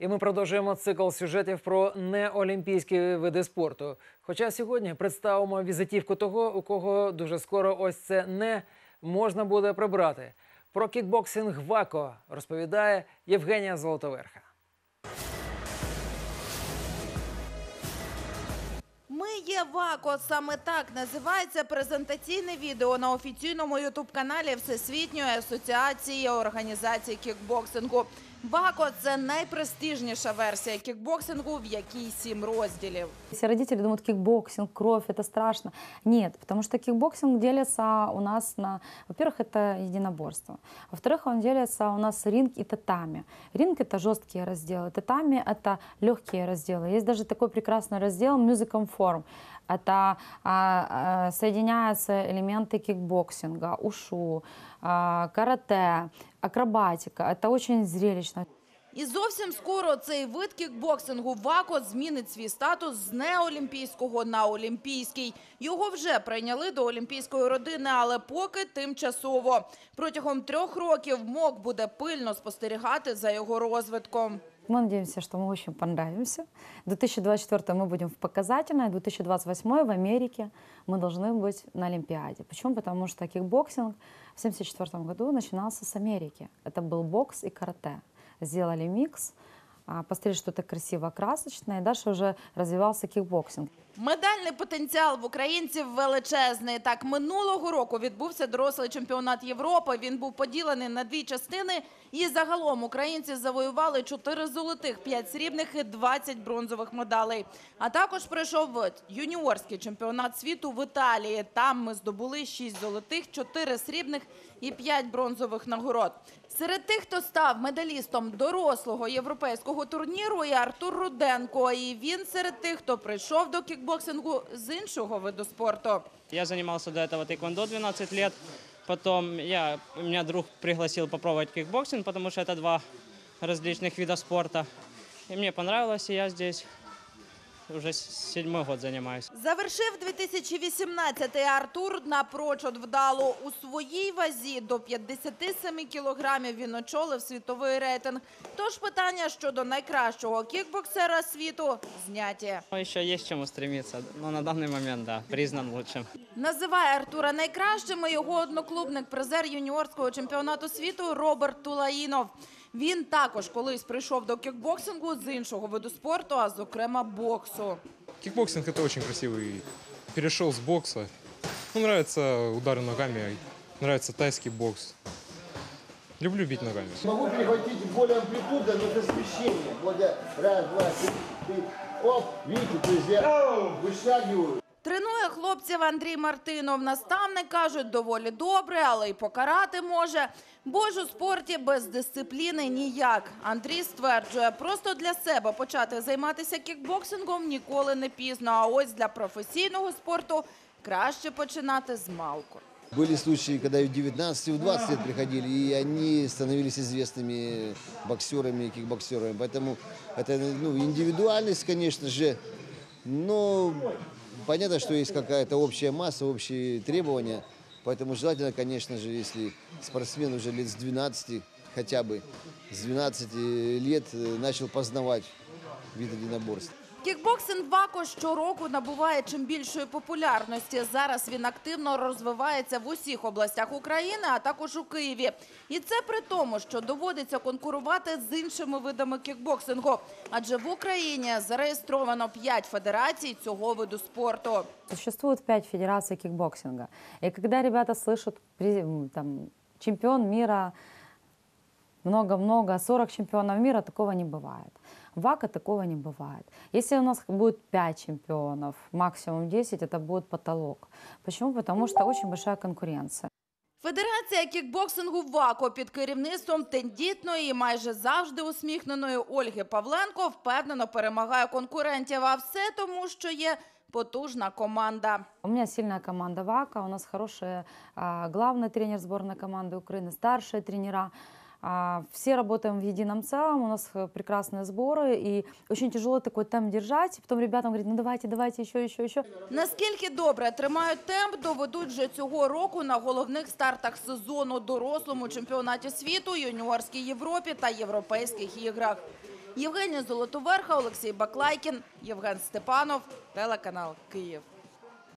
І ми продовжуємо цикл сюжетів про неолімпійські види спорту. Хоча сьогодні представимо візитівку того, у кого дуже скоро ось це не можна буде прибрати. Про кікбоксинг ВАКО розповідає Євгенія Золотоверха. Ми є ВАКО. Саме так називається презентаційне відео на офіційному ютуб-каналі Всесвітньої асоціації організацій кікбоксингу. ВАКО це найпрестижніша версія кікбоксингу, в якій сім розділів. Все родители думают, кикбоксинг, кровь, это страшно. Нет, потому что кикбоксинг делится у нас на... Во-первых, это единоборство. Во-вторых, он делится у нас ринг и татами. Ринг — это жесткие разделы, татами — это легкие разделы. Есть даже такой прекрасный раздел Music Form. Это а, а, соединяются элементы кикбоксинга, ушу, а, карате, акробатика. Это очень зрелищно. І зовсім скоро цей вид кікбоксингу ВАКО змінить свій статус з неолімпійського на олімпійський. Його вже прийняли до олімпійської родини, але поки тимчасово. Протягом трьох років МОК буде пильно спостерігати за його розвитком. Мы надеемся, что мы очень понравимся. 2024 мы будем в показательной, 2028 в Америке мы должны быть на Олимпиаде. Почему? Потому что кикбоксинг в 1974 году начинался с Америки. Это был бокс и карате. Сделали микс, а, посмотрели, что это красиво, красочное, и дальше уже развивался кикбоксинг. Медальний потенціал в українців величезний. Так, минулого року відбувся дорослий чемпіонат Європи. Він був поділений на дві частини. І загалом українці завоювали 4 золотих, 5 срібних і 20 бронзових медалей. А також пройшов юніорський чемпіонат світу в Італії. Там ми здобули 6 золотих, 4 срібних і 5 бронзових нагород. Серед тих, хто став медалістом дорослого європейського турніру, і Артур Руденко. І він серед тих, хто прийшов до кікбоксингу з іншого виду спорту. Я занимался до этого тэквондо 12 лет. Потом я, меня друг пригласил попробовать кикбоксинг, потому что это два различных вида спорта. И мне понравилось, и я здесь уже седьмой год занимаюсь. Завершив 2018-й Артур напрочуд вдало. У своїй вазі до 57 кілограмів він очолив світовий рейтинг. Тож питання щодо найкращого кікбоксера світу зняті. Но еще есть к чему стремиться, на данный момент, да, признан лучшим. Називає Артура найкращим і його одноклубник, призер юніорського чемпіонату світу Роберт Тулаїнов. Він також колись прийшов до кікбоксингу з іншого виду спорту, а зокрема боксу. Кикбоксинг это очень красивый. Перешел с бокса. Ну, нравятся удары ногами, нравится тайский бокс. Люблю бить ногами. Могу перехватить более амплитудно, но это смещение. Благодаря раз, два, три, три. Оп, видите, то есть я вышагиваю. Тренує хлопців Андрій Мартинов. Наставник кажуть, доволі добре, але й покарати може. Бо ж у спорті без дисципліни ніяк. Андрій стверджує, просто для себе почати займатися кікбоксингом ніколи не пізно. А ось для професійного спорту краще починати з малку. Были случаи, когда и в 19, и в 20 лет приходили, и они становились известными боксерами и кикбоксерами. Поэтому это ну, индивидуальность, конечно же, но понятно, что есть какая-то общая масса, общие требования. Поэтому желательно, конечно же, если спортсмен уже лет с 12 хотя бы, с 12 лет э, начал познавать вид единоборств. Кікбоксинг ВАКО щороку набуває чим більшої популярності. Зараз він активно розвивається в усіх областях України, а також у Києві. І це при тому, що доводиться конкурувати з іншими видами кікбоксингу. Адже в Україні зареєстровано 5 федерацій цього виду спорту. Существует пять федераций кикбоксинга. И когда ребята слышат там, чемпион мира, много-много, 40 чемпионов мира, такого не бывает. В ВАКа такого не бывает. Если у нас будет 5 чемпионов, максимум 10, это будет потолок. Почему? Потому что очень большая конкуренция. Федерація кікбоксингу ВАКО під керівництвом тендітної і майже завжди усміхненої Ольги Павленко впевнено перемагає конкурентів. А все тому, що є потужна команда. У меня сильная команда ВАКа, у нас хороший а, главный тренер сборной команды Украины, старшие тренера. А, все работаем в едином целом, у нас э, прекрасные сборы, и очень тяжело такой темп держать. Потом ребятам говорить, ну давайте, давайте, еще, еще, еще. Наскільки добре тримають темп, доведуть вже цього року на головних стартах сезону дорослому чемпіонаті світу, юніорській Європі та європейських іграх. Євгенія Золотоверха, Олексій Баклайкін, Євген Степанов, телеканал Київ.